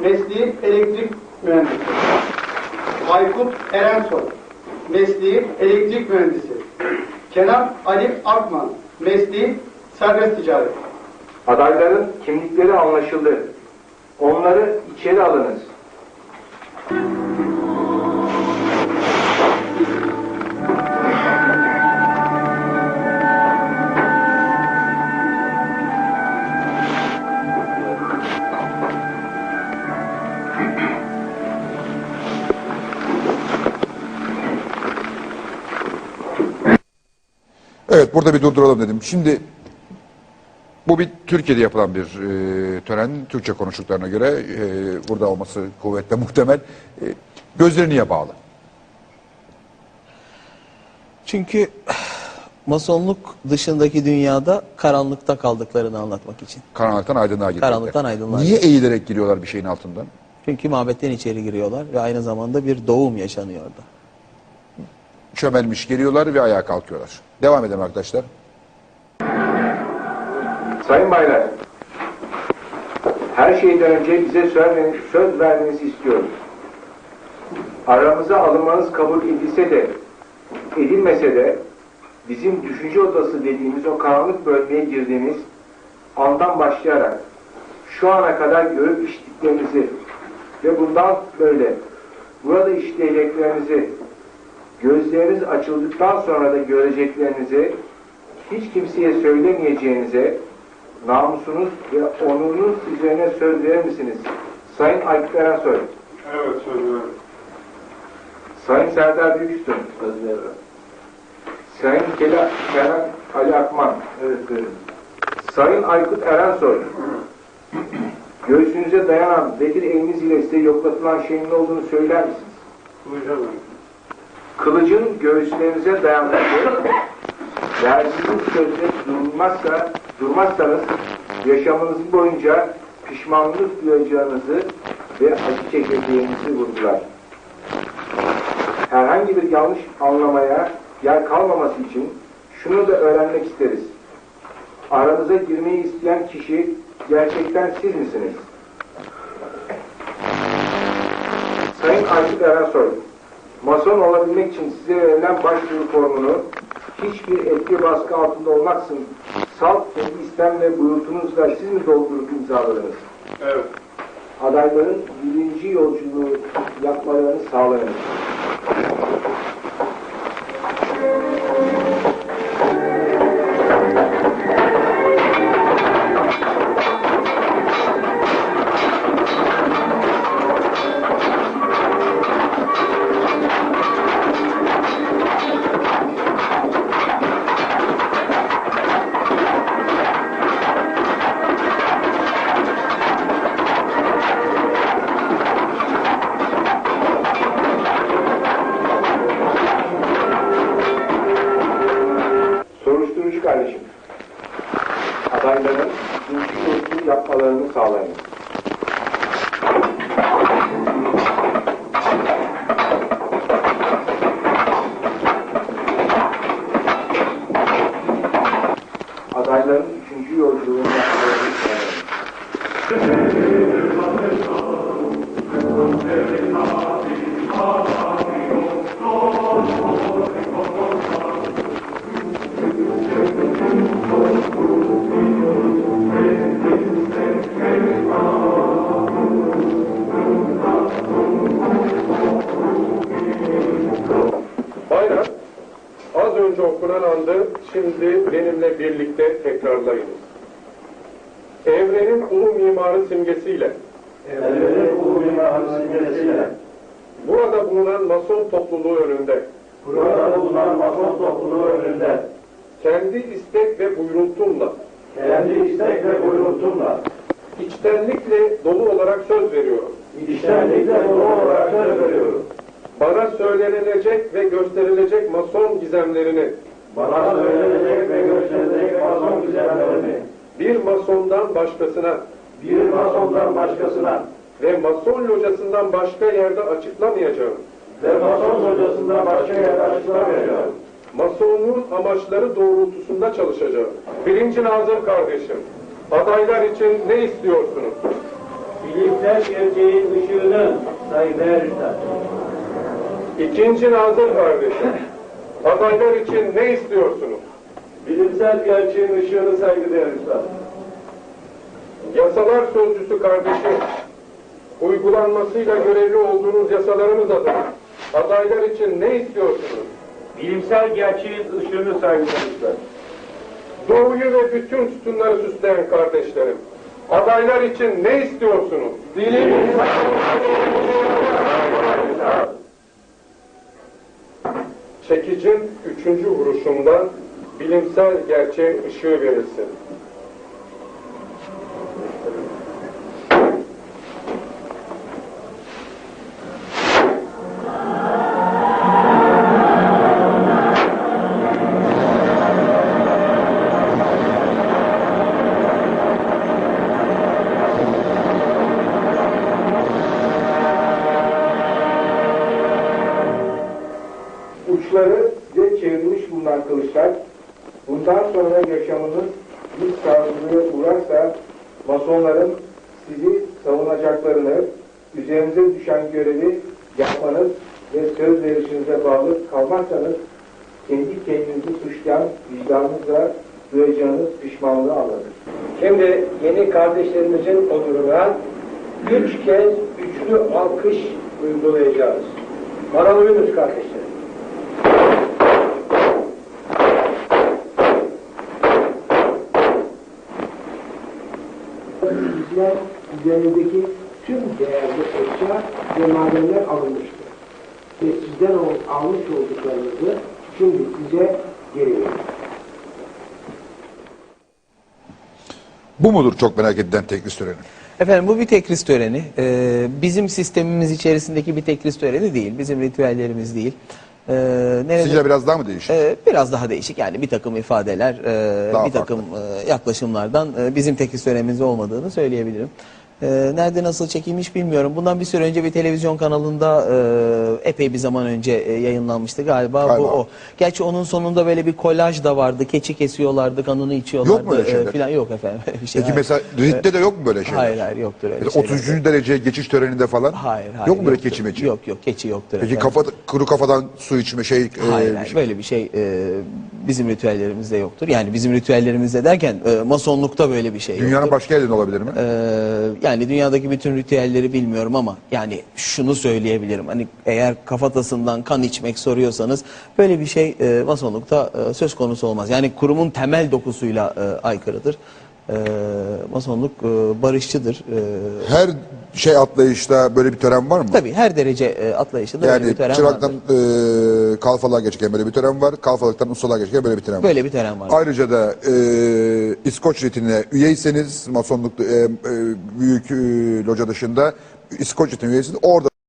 mesleği elektrik mühendisi. Aykut Erensoy, mesleği elektrik mühendisi. Kenan Ali Akman, mesleği serbest ticaret. Adayların kimlikleri anlaşıldı. Onları içeri alınız. Evet burada bir durduralım dedim. Şimdi bu bir Türkiye'de yapılan bir e, tören. Türkçe konuştuklarına göre e, burada olması kuvvetle muhtemel. E, gözleri niye bağlı? Çünkü masonluk dışındaki dünyada karanlıkta kaldıklarını anlatmak için. Karanlıktan aydınlığa giriyorlar. Karanlıktan aydınlığa Niye eğilerek giriyorlar bir şeyin altından? Çünkü mabetten içeri giriyorlar ve aynı zamanda bir doğum yaşanıyor orada. Çömelmiş geliyorlar ve ayağa kalkıyorlar. Devam edelim arkadaşlar. Sayın Baylar, her şeyden önce bize söz, vermenizi istiyoruz. Aramıza alınmanız kabul edilse de, edilmese de, bizim düşünce odası dediğimiz o karanlık bölgeye girdiğimiz andan başlayarak şu ana kadar görüp işittiklerinizi ve bundan böyle burada işleyeceklerinizi gözleriniz açıldıktan sonra da göreceklerinizi hiç kimseye söylemeyeceğinize namusunuz ve onurunuz üzerine söz verir misiniz? Sayın Aykut Erensoy, Evet söz veriyorum. Sayın Serdar Büyüküstün, söz veriyorum. Sayın Kela, Kenan Ali Akman, evet veririm. Sayın Aykut Erensoy, göğsünüze dayanan Bedir eliniz ile size yoklatılan şeyin ne olduğunu söyler misiniz? Duyacağım. Kılıcın göğüslerinize dayanması, verdiğiniz sözde durmazsa, durmazsanız yaşamınız boyunca pişmanlık duyacağınızı ve acı çekeceğinizi vurgular. Herhangi bir yanlış anlamaya yer kalmaması için şunu da öğrenmek isteriz. Aranıza girmeyi isteyen kişi gerçekten siz misiniz? Sayın Aykut Erensoy, Mason olabilmek için size verilen başvuru formunu hiçbir etki baskı altında olmaksın salt ve istem ve buyurtunuzla siz mi doldurup imzaladınız? Evet. Adayların birinci yolculuğu yapmalarını sağlayınız. Soruşturucu kardeşim. Adayların ikinci yolculuğu yapmalarını sağlayınız. Adayların üçüncü yolculuğunu yapmalarını sağlayınız. Şimdi benimle birlikte tekrarlayınız. Evrenin ulu mimarı simgesiyle Evrenin ulu mimarı simgesiyle burada bulunan mason topluluğu önünde burada bulunan mason topluluğu önünde kendi istek ve buyrultumla kendi istek ve buyruğumla içtenlikle dolu olarak söz veriyorum. içtenlikle dolu olarak söz veriyorum. Bana söylenilecek ve gösterilecek mason gizemlerini Bana söylenecek ve gösterilecek mason gizemlerini bir masondan başkasına bir masondan başkasına ve mason locasından başka yerde açıklamayacağım. ve mason hocasından başka yere açıklamayacağım. Masonluğun amaçları doğrultusunda çalışacağım. Birinci Nazım kardeşim, adaylar için ne istiyorsunuz? bilimsel gerçeğin ışığını üstad. İkinci Nazır kardeşim, adaylar için ne istiyorsunuz? Bilimsel gerçeğin ışığını saygıdeğer üstad. Yasalar sözcüsü kardeşim, uygulanmasıyla görevli olduğunuz yasalarımız adına adaylar için ne istiyorsunuz? Bilimsel gerçeğin ışığını saygıdeğer üstad. Doğuyu ve bütün sütunları süsleyen kardeşlerim, adaylar için ne istiyorsunuz? Bilim Çekicin üçüncü vuruşundan bilimsel gerçeğe ışığı verilsin. Uçları size çevrilmiş bulunan kılıçlar, bundan sonra yaşamınız bir saldırıya uğrarsa, masonların sizi savunacaklarını, üzerinize düşen görevi yapmanız ve söz verişinize bağlı kalmazsanız, kendi kendinizi suçlayan vicdanınızla duyacağınız pişmanlığı anlatır. Şimdi yeni kardeşlerimizin onuruna üç kez üçlü alkış uygulayacağız. Bana uyunuz Bizler üzerindeki tüm değerli eşya ve madenler alınmıştır. Ve sizden al- almış olduklarınızı şimdi size geri veriyorum. Bu mudur çok merak edilen teklis töreni? Efendim bu bir tekris töreni. Ee, bizim sistemimiz içerisindeki bir tekris töreni değil. Bizim ritüellerimiz değil. Nerede- Sizce biraz daha mı değişik? Ee, biraz daha değişik yani bir takım ifadeler, e, bir takım e, yaklaşımlardan e, bizim tekris törenimizde olmadığını söyleyebilirim. Ee, nerede nasıl çekilmiş bilmiyorum. Bundan bir süre önce bir televizyon kanalında e, epey bir zaman önce e, yayınlanmıştı galiba. Galiba. Bu o. Gerçi onun sonunda böyle bir kolaj da vardı. Keçi kesiyorlardı, kanını içiyorlardı. Yok mu öyle e, şeyler? filan. Yok efendim. bir şey. Peki hayır. mesela Rit'te de yok mu böyle şeyler? Hayır hayır yoktur öyle Mesela şeyler. 33. derece geçiş töreninde falan? Hayır hayır. Yok mu böyle yoktur. keçi meçi? Yok yok keçi yoktur. Peki efendim. kafa, kuru kafadan su içme şey... e, Hayır, bir hayır şey- böyle bir şey e, bizim ritüellerimizde yoktur. Yani bizim ritüellerimizde derken e, masonlukta böyle bir şey Dünyanın yoktur. başka yerinde olabilir mi? E, yani dünyadaki bütün ritüelleri bilmiyorum ama yani şunu söyleyebilirim. Hani eğer kafatasından kan içmek soruyorsanız böyle bir şey e, masonlukta e, söz konusu olmaz. Yani kurumun temel dokusuyla e, aykırıdır. E, masonluk e, barışçıdır. E, Her şey atlayışta böyle bir tören var mı? tabii her derece e, atlayışında böyle Yani bir tören çıraktan vardır. e, kalfalığa geçerken böyle bir tören var. Kalfalıktan ustalığa geçerken böyle bir tören var. Böyle bir tören var. Ayrıca da e, İskoç ritine üyeyseniz masonluk e, e, büyük e, loca dışında İskoç ritine üyeyseniz orada